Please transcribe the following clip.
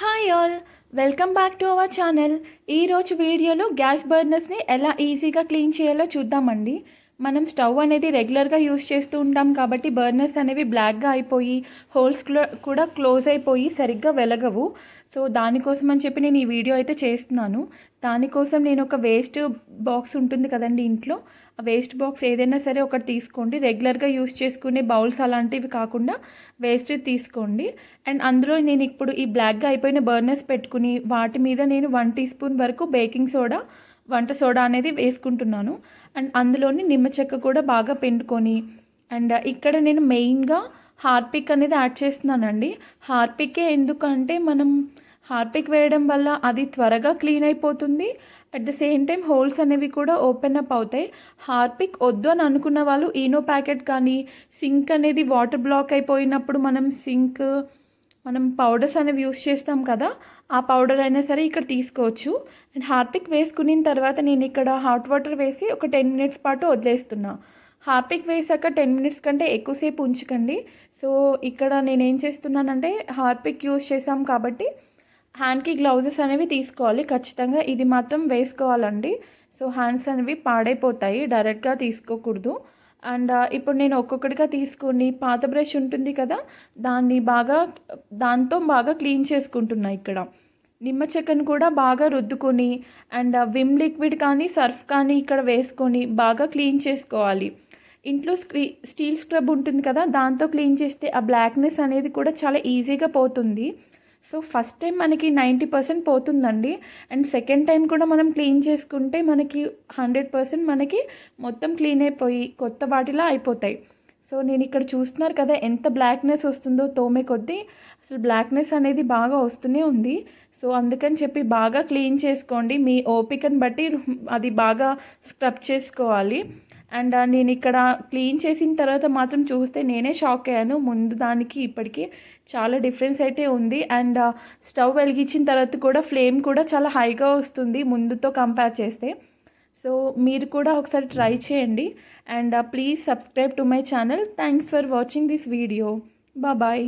Hi all welcome back to our channel ఈరోజు వీడియోలో gas బర్నర్స్ని ఎలా ఈజీగా క్లీన్ చేయాలో చూద్దామండి. మనం స్టవ్ అనేది రెగ్యులర్గా యూస్ చేస్తూ ఉంటాం కాబట్టి బర్నర్స్ అనేవి బ్లాక్గా అయిపోయి హోల్స్ కూడా క్లోజ్ అయిపోయి సరిగ్గా వెలగవు. సో దానికోసం అని చెప్పి నేను ఈ వీడియో అయితే చేస్తున్నాను. దానికోసం నేను ఒక వేస్ట్ బాక్స్ ఉంటుంది కదండి ఇంట్లో. ఆ వేస్ట్ బాక్స్ ఏదైనా సరే ఒకటి తీసుకోండి. రెగ్యులర్గా యూస్ చేసుకునే బౌల్స్ అలాంటివి కాకుండా వేస్ట్ తీసుకోండి. అండ్ అందులో నేను ఇప్పుడు ఈ బ్లాక్గా అయిపోయిన బర్నర్స్ పెట్టుకుని వాటి మీద నేను వన్ టీ స్పూన్ వరకు బేకింగ్ సోడా వంట సోడా అనేది వేసుకుంటున్నాను. అండ్ అందులోని నిమ్మ చెక్క కూడా బాగా పిండుకొని అండ్ ఇక్కడ నేను మెయిన్గా హార్పిక్ అనేది యాడ్ చేస్తున్నానండి. హార్పికే ఎందుకంటే మనం హార్పిక్ వేయడం వల్ల అది త్వరగా క్లీన్ అయిపోతుంది. At the same time holes అనేవి కూడా ఓపెన్ అప్ అవుతాయి. హార్పిక్ వద్దు అని అనుకున్న వాళ్ళు ఈనో ప్యాకెట్ కానీ సింక్ అనేది వాటర్ బ్లాక్ అయిపోయినప్పుడు మనం సింక్ మనం పౌడర్స్ అనేవి యూస్ చేస్తాం కదా ఆ పౌడర్ అయినా సరే ఇక్కడ తీసుకోవచ్చు. అండ్ హార్పిక్ వేసుకున్న తర్వాత నేను ఇక్కడ హాట్ వాటర్ వేసి ఒక టెన్ మినిట్స్ పాటు వదిలేస్తున్నా. హార్పిక్ వేసాక టెన్ మినిట్స్ కంటే ఎక్కువసేపు ఉంచకండి. సో ఇక్కడ నేనేం చేస్తున్నానంటే హార్పిక్ యూస్ చేసాం కాబట్టి హ్యాండ్కి గ్లౌజెస్ అనేవి తీసుకోవాలి. ఖచ్చితంగా ఇది మాత్రం వేసుకోవాలండి. సో హ్యాండ్స్ అనేవి పాడైపోతాయి. డైరెక్ట్గా తీసుకోకూడదు. అండ్ ఇప్పుడు నేను ఒక్కొక్కటిగా తీసుకొని పాత బ్రష్ ఉంటుంది కదా దాన్ని బాగా దాంతో బాగా క్లీన్ చేసుకుంటున్నా ఇక్కడ. నిమ్మ చెక్కను కూడా బాగా రుద్దుకొని అండ్ విమ్ లిక్విడ్ కానీ సర్ఫ్ కానీ ఇక్కడ వేసుకొని బాగా క్లీన్ చేసుకోవాలి. ఇంట్లో స్క్రీ స్టీల్ స్క్రబ్ ఉంటుంది కదా దాంతో క్లీన్ చేస్తే ఆ బ్లాక్నెస్ అనేది కూడా చాలా ఈజీగా పోతుంది. సో ఫస్ట్ టైం మనకి నైంటీ పర్సెంట్ పోతుందండి. అండ్ సెకండ్ టైం కూడా మనం క్లీన్ చేసుకుంటే మనకి హండ్రెడ్ పర్సెంట్ మనకి మొత్తం క్లీన్ అయిపోయి కొత్త వాటిలా అయిపోతాయి. సో నేను ఇక్కడ చూస్తున్నారు కదా ఎంత బ్లాక్నెస్ వస్తుందో తోమే కొద్దీ అసలు బ్లాక్నెస్ అనేది బాగా వస్తూనే ఉంది. సో అందుకని చెప్పి బాగా క్లీన్ చేసుకోండి. మీ ఓపికను బట్టి అది బాగా స్క్రబ్ చేసుకోవాలి. అండ్ నేను ఇక్కడ క్లీన్ చేసిన తర్వాత మాత్రం చూస్తే నేనే షాక్ అయ్యాను. ముందు దానికి ఇప్పటికీ చాలా డిఫరెన్స్ అయితే ఉంది. అండ్ స్టవ్ వెలిగించిన తర్వాత కూడా ఫ్లేమ్ కూడా చాలా హైగా వస్తుంది ముందుతో కంపేర్ చేస్తే. సో మీరు కూడా ఒకసారి ట్రై చేయండి. And please subscribe to my channel. Thanks for watching this video. Bye.